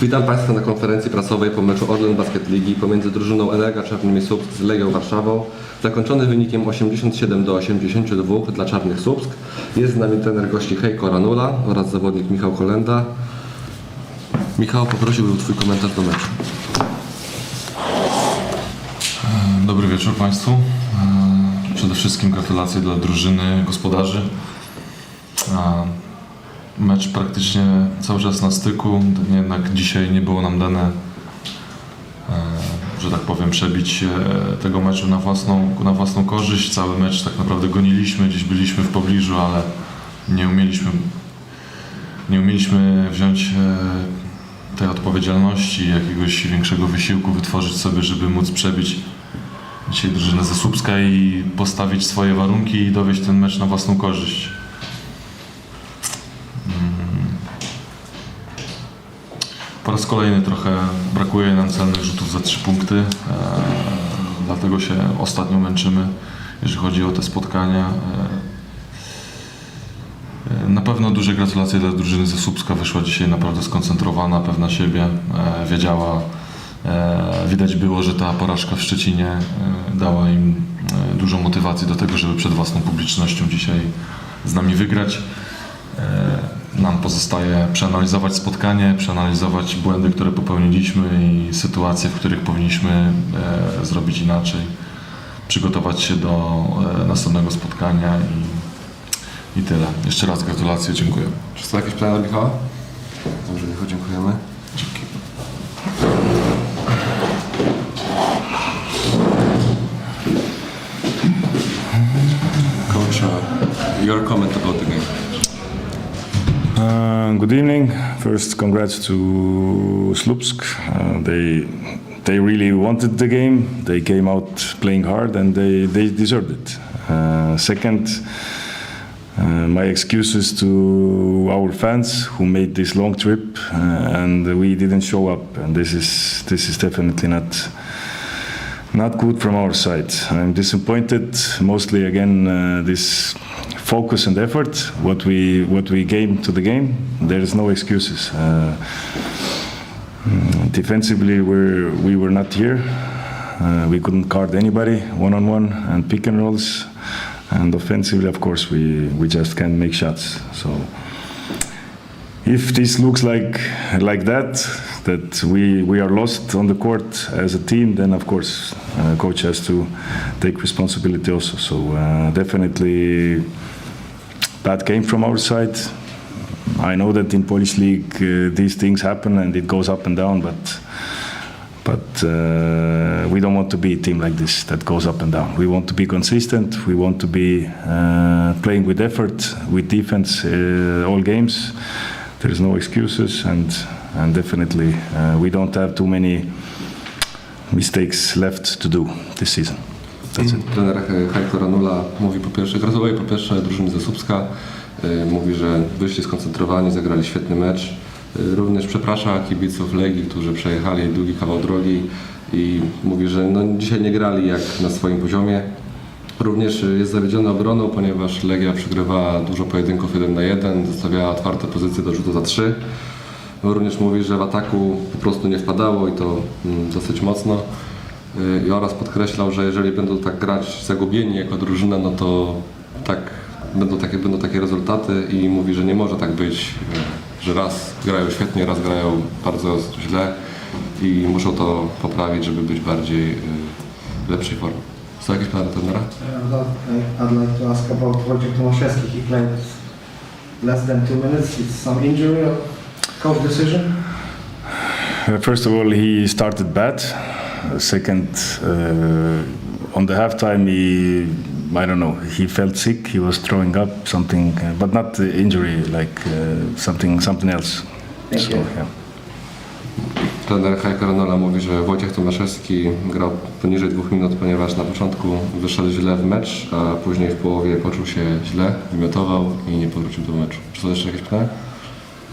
Witam Państwa na konferencji prasowej po meczu Orlen Basket Ligi pomiędzy drużyną Energa Czarnymi Słupsk z Legią Warszawą, zakończony wynikiem 87 do 82 dla Czarnych Słupsk. Jest z nami trener gości Hejko Ranula oraz zawodnik Michał Kolenda. Michał, poprosiłbym Twój komentarz do meczu. Dobry wieczór Państwu. Przede wszystkim gratulacje dla drużyny gospodarzy. Mecz praktycznie cały czas na styku, jednak dzisiaj nie było nam dane, e, że tak powiem, przebić e, tego meczu na własną, na własną korzyść. Cały mecz tak naprawdę goniliśmy, gdzieś byliśmy w pobliżu, ale nie umieliśmy, nie umieliśmy wziąć e, tej odpowiedzialności, jakiegoś większego wysiłku wytworzyć sobie, żeby móc przebić dzisiaj drużynę ze Słupska i postawić swoje warunki i dowieść ten mecz na własną korzyść. Mm. Po raz kolejny trochę brakuje nam celnych rzutów za trzy punkty, e, dlatego się ostatnio męczymy, jeżeli chodzi o te spotkania. E, e, na pewno duże gratulacje dla drużyny ze Słupska. Wyszła dzisiaj naprawdę skoncentrowana, pewna siebie, e, wiedziała, E, Widać było, że ta porażka w Szczecinie e, dała im e, dużo motywacji do tego, żeby przed własną publicznością dzisiaj z nami wygrać. E, Nam pozostaje przeanalizować spotkanie, przeanalizować błędy, które popełniliśmy i sytuacje, w których powinniśmy e, zrobić inaczej, przygotować się do e, następnego spotkania i, i tyle. Jeszcze raz gratulacje, dziękuję. Czy są jakieś pytania do Michała? Dobrze, Michał, dziękujemy. Dzięki. Coach, uh, your comment about the game. Uh, good evening. First, congrats to Slupsk. Uh, they they really wanted the game. They came out playing hard, and they they deserved it. Uh, second, uh, my excuses to our fans who made this long trip uh, and we didn't show up. And this is this is definitely not not good from our side. I'm disappointed. Mostly again uh, this focus and effort. What we what we gave to the game. There is no excuses. Uh, mm, defensively, we we were not here. Uh, we couldn't guard anybody one on one and pick and rolls. And offensively, of course, we we just can't make shots. So if this looks like like that that we we are lost on the court as a team then of course uh, coach has to take responsibility also so uh, definitely bad game from our side i know that in polish league uh, these things happen and it goes up and down but but uh, we don't want to be a team like this that goes up and down. We want to be consistent. We want to be uh, playing with effort, with defense, uh, all games. There is no excuses, and and definitely uh, we don't have too many mistakes left to do this season. It. Trener Hajko Ranula mówi po pierwsze, gratuluję po pierwsze drużyny ze Słupska. Y, Mówi, że wyszli skoncentrowani, zagrali świetny mecz. Y, Również przeprasza kibiców Legii, którzy przejechali długi kawał drogi i mówi, że no, dzisiaj nie grali jak na swoim poziomie. Również jest zawiedziony obroną, ponieważ Legia przegrywała dużo pojedynków 1 na 1, zostawiała otwarte pozycje do rzutu za 3. Również mówi, że w ataku po prostu nie wpadało i to mm, dosyć mocno. Y, I oraz podkreślał, że jeżeli będą tak grać zagubieni jako drużyna, no to tak będą takie, będą takie rezultaty i mówi, że nie może tak być, y, że raz grają świetnie, raz grają bardzo źle i muszą to poprawić, żeby być bardziej y, w lepszej formie. Są jakieś do trenera? I'd like to ask about Wojciech Tomaszewski. He played less than two minutes. It's some injury coach decision? Uh, First of all, he started bad. Second, uh, on the halftime, he, I don't know, he felt sick. He was throwing up something, uh, but not injury, like uh, something, something else. Thank so, you. yeah. Trener Hajko Ranola mówi, że Wojciech Tomaszewski grał poniżej dwóch minut, ponieważ na początku wyszedł źle w mecz, a później w połowie poczuł się źle, wymiotował i nie powrócił do meczu. Czy są jeszcze jakieś pytania?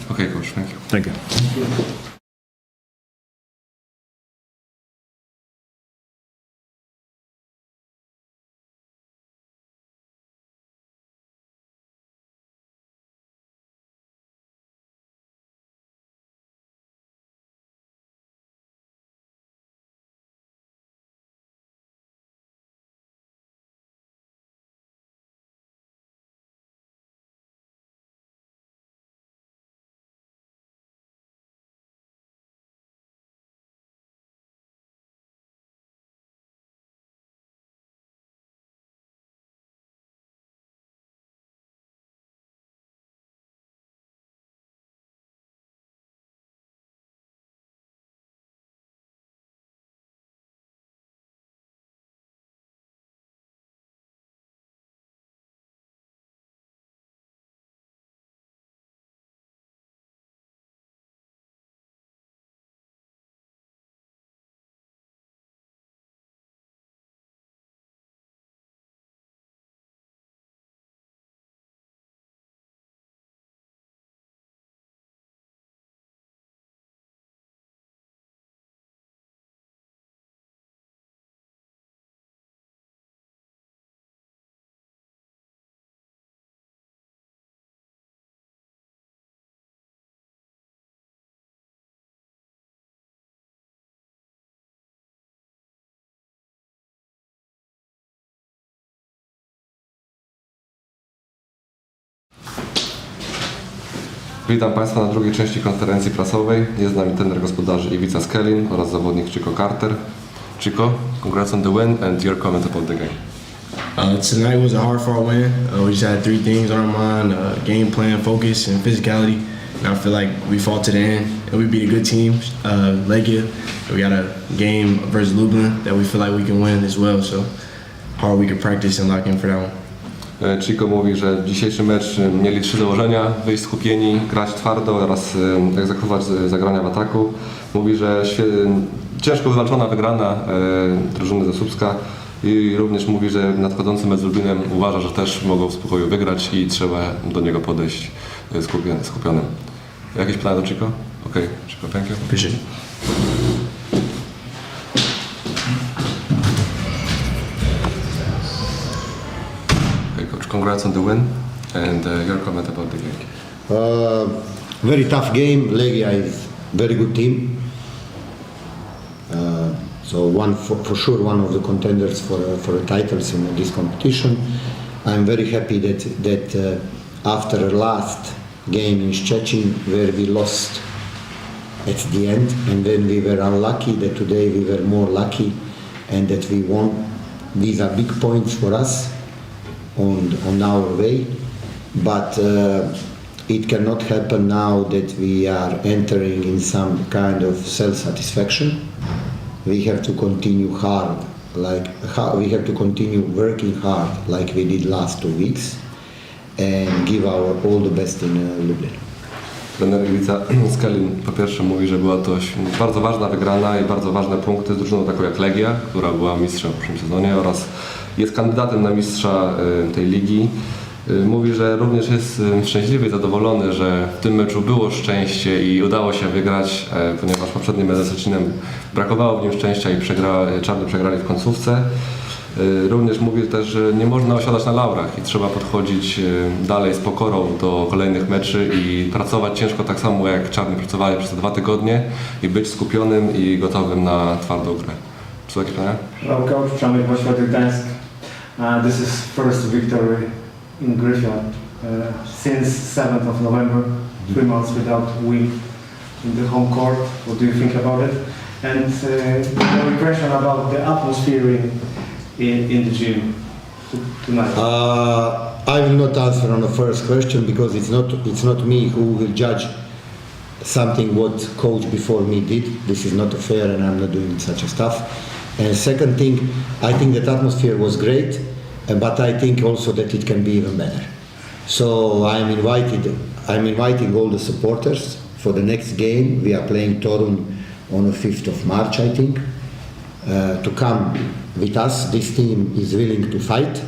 Okej, coach, thank you. Thank you. Witam Państwa na drugiej części konferencji prasowej. Jest z nami trener gospodarzy Iwica Skelin oraz zawodnik Chico Carter. Chico, congrats on the win and your comment about the game. Uh, tonight was a hard fought win. Uh, we just had three things on our mind uh, game plan, focus, and physicality. And I feel like we fought to the end and we beat a good team, uh, Legia. We got a game versus Lublin that we feel like we can win as well. So hard we can practice and lock in for that one. E, Chico mówi, że dzisiejszy mecz e, mieli trzy założenia, wyjść skupieni, grać twardo oraz e, egzekwować zagrania w ataku. Mówi, że ciężko wywalczona wygrana drużyny ze Słupska i również mówi, że nadchodzący mecz z Lublinem uważa, że też mogą w spokoju wygrać i trzeba do niego podejść skupiony- skupionym. Jakieś pytania do Chico? Okej, Chico, thank you. Congrats on the win and uh, your comment about the game. Uh, very tough game. Legia is very good team. Uh, so one for, for sure one of the contenders for uh, for the titles in this competition. I'm very happy that that uh, after the last game in Szczecin where we lost at the end and then we were unlucky that today we were more lucky and that we won. These are big points for us on on our way, but. Uh, it cannot happen now that we are entering in some kind of self-satisfaction. We have to continue hard, like we have to continue working hard, like we did last two weeks, and give our all the best in uh, Lublin. Trener Iwica Skelin po pierwsze mówi, że była to bardzo ważna wygrana i bardzo ważne punkty z drużyną taką jak Legia, która była mistrzem w poprzednim sezonie oraz jest kandydatem na mistrza y, tej ligi. Y, Mówi, że również jest y, szczęśliwy i zadowolony, że w tym meczu było szczęście i udało się wygrać, e, ponieważ poprzednim meczu z brakowało w nim szczęścia i przegra, czarny przegrali w końcówce. Również mówi też, że nie można osiadać na laurach i trzeba podchodzić dalej z pokorą do kolejnych meczy i pracować ciężko tak samo jak czarni pracowali przez te dwa tygodnie i być skupionym i gotowym na twardą grę. Czy są jakieś pytania? Hello coach, Przemek Gdańsk. Uh, this is first victory in Gryfia uh, since 7th of November, three months without win in the home court. What do you think about it? And uh, your impression about the atmosphere in, in, in the gym tonight? Uh, I will not answer on the first question because it's not it's not me who will judge something what coach before me did. This is not fair, and I'm not doing such a stuff. And second thing, I think that atmosphere was great, uh, but I think also that it can be even better. So I'm invited. I'm inviting all the supporters for the next game. We are playing Torun on the 5th of March, I think, uh, to come with us. This team is willing to fight.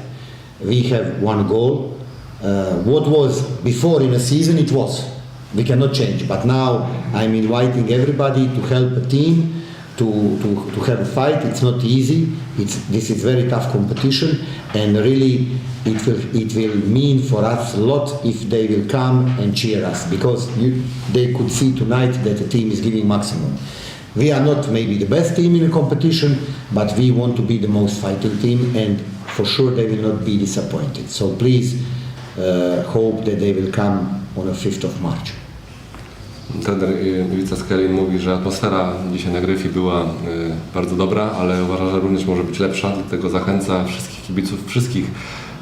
We have one goal. Uh, what was before in a season, it was. We cannot change. But now I'm inviting everybody to help a team to, to, to have a fight. It's not easy. It's, this is very tough competition, and really, it will it will mean for us a lot if they will come and cheer us because you, they could see tonight that the team is giving maximum. We are not maybe the best team in the competition, but we want to be the most fighting team, and for sure they will not be disappointed. So please uh, hope that they will come on the 5th of March. Trener Iwica Skelin mówi, że atmosfera dzisiaj na Gryfii była y, bardzo dobra, ale uważa, że również może być lepsza, dlatego zachęca wszystkich kibiców, wszystkich,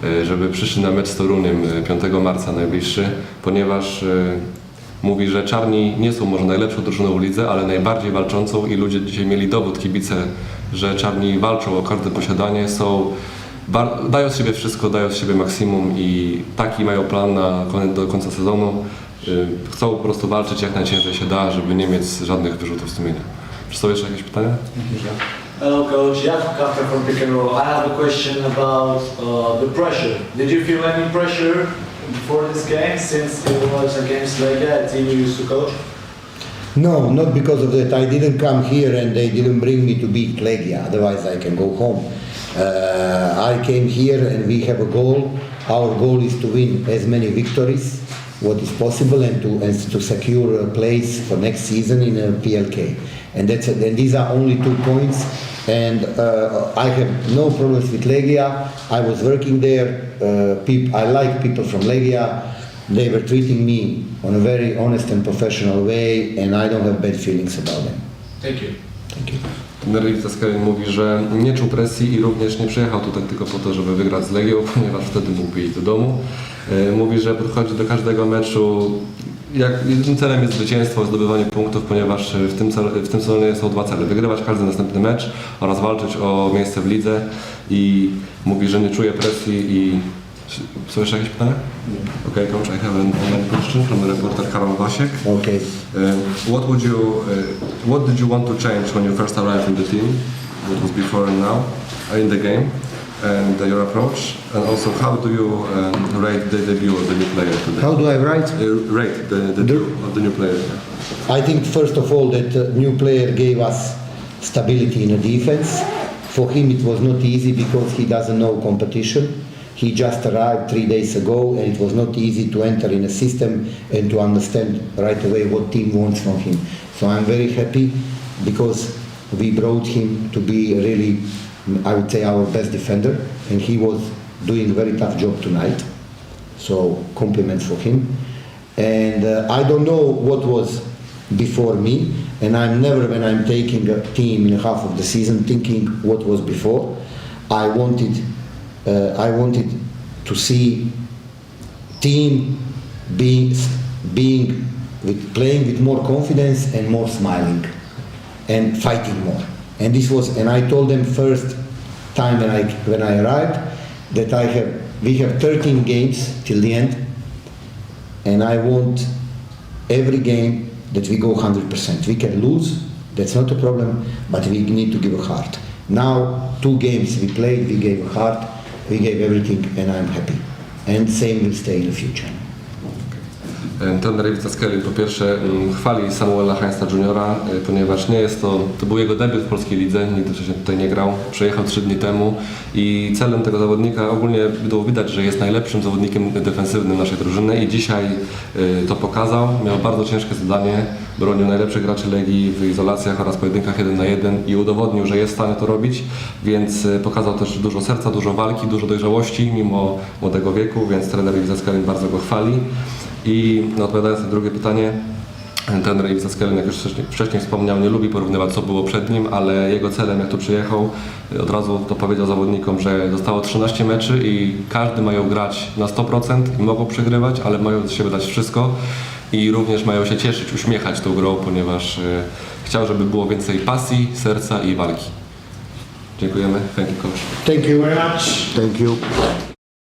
y, żeby przyszli na mecz z Toruniem y, 5 marca najbliższy, ponieważ y, mówi, że Czarni nie są może najlepszą drużyną w lidze, ale najbardziej walczącą i ludzie dzisiaj mieli dowód, kibice, że Czarni walczą o każde posiadanie, są dają z siebie wszystko, dają z siebie maksimum i taki mają plan na do końca sezonu. Y, Chcą po prostu walczyć jak najciężej się da, żeby nie mieć żadnych wyrzutów sumienia. Czy są jeszcze jakieś pytania? Hello, coach. Jakub Kafka from Pick and Roll. I have a question about uh, the pressure. Did you feel any pressure before this game since it was against Legia, a team you used to coach? No, not because of that. I didn't come here and they didn't bring me to beat Legia. Otherwise, I can go home. Uh, I came here and we have a goal. Our goal is to win as many victories, what is possible, and to and to secure a place for next season in a PLK. And that's and these are only two points. And uh, I have no problems with Legia. I was working there. Uh, peop- I like people from Legia. they were treating me on a very honest and professional way, and I don't have bad feelings about them. Thank you. Thank you. Trener Iwica Skalin mówi, że nie czuł presji i również nie przyjechał tutaj tylko po to, żeby wygrać z Legią, ponieważ wtedy mógłby iść do domu. E, Mówi, że podchodzi do każdego meczu, jak celem jest zwycięstwo, zdobywanie punktów, ponieważ w tym, cel, w tym są dwa cele. Wygrywać każdy następny mecz oraz walczyć o miejsce w lidze i mówi, że nie czuje presji i... Są jeszcze jakieś pytania? Okay, coach, I have an online question from the reporter Karol Wasiek. Okay. Um, what would you, uh, what did you want to change when you first arrived in the team? What was before and now in the game, and uh, your approach, and also how do you um, rate the debut of the new player today? How do I write? Uh, rate the, the of the new player. I think first of all that uh, new player gave us stability in the defense. For him it was not easy because he doesn't know competition. He just arrived three days ago and it was not easy to enter in a system and to understand right away what team wants from him. So I'm very happy because we brought him to be really, I would say, our best defender and he was doing a very tough job tonight. So compliments for him. And uh, I don't know what was before me, and I'm never when I'm taking a team in half of the season thinking what was before. I wanted, Uh, I wanted to see team being being with playing with more confidence and more smiling and fighting more. And this was, and I told them first time when I when I arrived that I have we have 13 games till the end, and I want every game that we go 100%. We can lose, that's not a problem, but we need to give a heart. Now two games we played, we gave a heart, we gave everything, and I'm happy. And same will stay in the future. E, Trener Iwica Skelly po pierwsze mm, chwali Samuela Heinza Juniora, e, ponieważ nie jest to, to był jego debiut w polskiej lidze, nigdy wcześniej tutaj nie grał, przyjechał trzy dni temu i celem tego zawodnika ogólnie było widać, że jest najlepszym zawodnikiem defensywnym naszej drużyny i dzisiaj e, to pokazał, miał bardzo ciężkie zadanie, bronił najlepszych graczy Legii w izolacjach oraz pojedynkach 1 na 1 i udowodnił, że jest w stanie to robić, więc pokazał też dużo serca, dużo walki, dużo dojrzałości mimo młodego wieku, więc trener Iwica Skelly bardzo go chwali. I no, odpowiadając na drugie pytanie, trener Iwica Skellen, jak już wcześniej, wcześniej wspomniał, nie lubi porównywać co było przed nim, ale jego celem jak tu przyjechał, od razu to powiedział zawodnikom, że zostało 13 meczy i każdy mają grać na 100% i mogą przegrywać, ale mają z siebie dać wszystko i również mają się cieszyć, uśmiechać tą grą, ponieważ e, chciał, żeby było więcej pasji, serca i walki. Dziękujemy. Thank you, coach. Thank you Very much. Thank you.